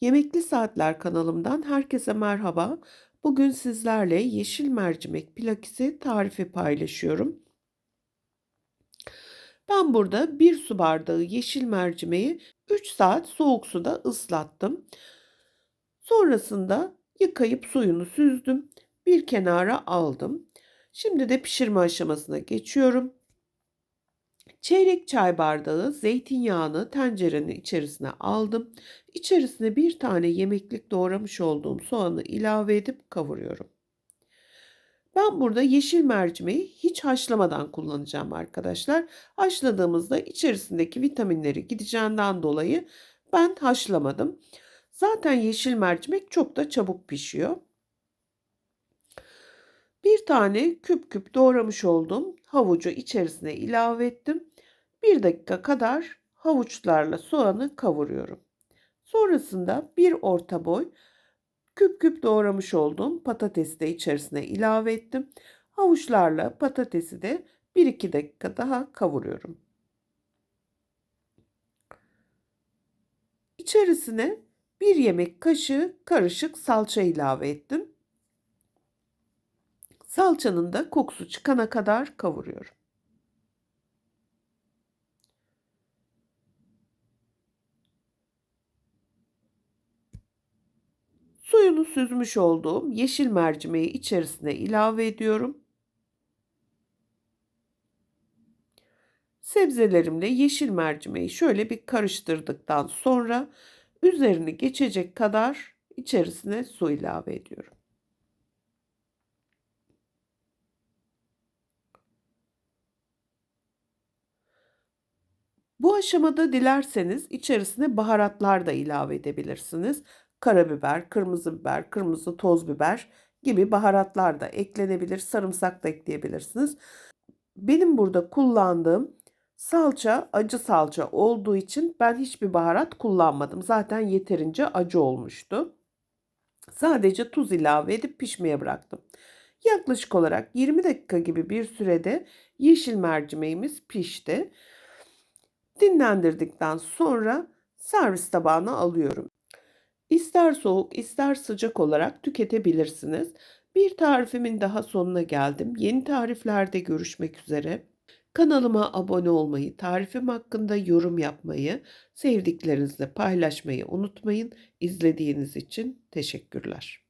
Yemekli Saatler kanalımdan herkese merhaba. Bugün sizlerle yeşil mercimek pilakisi tarifi paylaşıyorum. Ben burada 1 su bardağı yeşil mercimeği 3 saat soğuk suda ıslattım. Sonrasında yıkayıp suyunu süzdüm. Bir kenara aldım. Şimdi de pişirme aşamasına geçiyorum. Çeyrek çay bardağı zeytinyağını tencerenin içerisine aldım. İçerisine bir tane yemeklik doğramış olduğum soğanı ilave edip kavuruyorum. Ben burada yeşil mercimeği hiç haşlamadan kullanacağım arkadaşlar. Haşladığımızda içerisindeki vitaminleri gideceğinden dolayı ben haşlamadım. Zaten yeşil mercimek çok da çabuk pişiyor. Bir tane küp küp doğramış olduğum havucu içerisine ilave ettim. Bir dakika kadar havuçlarla soğanı kavuruyorum. Sonrasında bir orta boy küp küp doğramış olduğum patatesi de içerisine ilave ettim. Havuçlarla patatesi de 1-2 dakika daha kavuruyorum. İçerisine bir yemek kaşığı karışık salça ilave ettim. Salçanın da kokusu çıkana kadar kavuruyorum. Suyunu süzmüş olduğum yeşil mercimeği içerisine ilave ediyorum. Sebzelerimle yeşil mercimeği şöyle bir karıştırdıktan sonra üzerini geçecek kadar içerisine su ilave ediyorum. Bu aşamada dilerseniz içerisine baharatlar da ilave edebilirsiniz. Karabiber, kırmızı biber, kırmızı toz biber gibi baharatlar da eklenebilir. Sarımsak da ekleyebilirsiniz. Benim burada kullandığım salça acı salça olduğu için ben hiçbir baharat kullanmadım. Zaten yeterince acı olmuştu. Sadece tuz ilave edip pişmeye bıraktım. Yaklaşık olarak 20 dakika gibi bir sürede yeşil mercimeğimiz pişti. Dinlendirdikten sonra servis tabağına alıyorum. İster soğuk ister sıcak olarak tüketebilirsiniz. Bir tarifimin daha sonuna geldim. Yeni tariflerde görüşmek üzere. Kanalıma abone olmayı, tarifim hakkında yorum yapmayı, sevdiklerinizle paylaşmayı unutmayın. İzlediğiniz için teşekkürler.